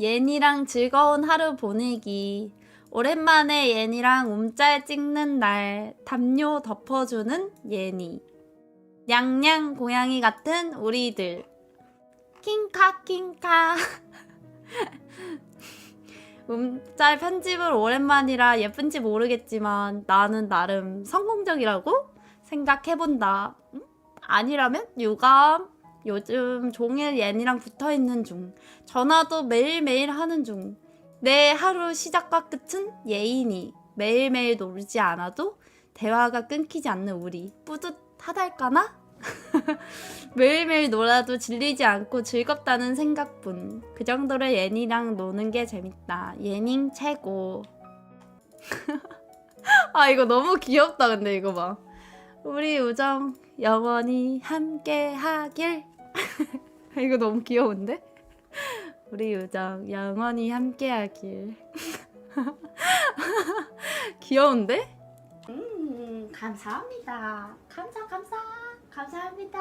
예니랑 즐거운 하루 보내기. 오랜만에 예니랑 움짤 찍는 날 담요 덮어주는 예니. 냥냥 고양이 같은 우리들. 킹카 킹카. 움짤 편집을 오랜만이라 예쁜지 모르겠지만 나는 나름 성공적이라고 생각해본다. 음? 아니라면 유감. 요즘 종일 예니랑 붙어 있는 중. 전화도 매일매일 하는 중. 내 하루 시작과 끝은 예인이. 매일매일 놀지 않아도 대화가 끊기지 않는 우리. 뿌듯하달까나? 매일매일 놀아도 질리지 않고 즐겁다는 생각뿐. 그 정도로 예니랑 노는 게 재밌다. 예닝 최고. 아, 이거 너무 귀엽다, 근데 이거 봐. 우리 우정 영원히 함께 하길. 이거 너무 귀여운데? 우리 우정 영원히 함께 하길. 귀여운데? 음, 감사합니다. 감사, 감사. 감사합니다.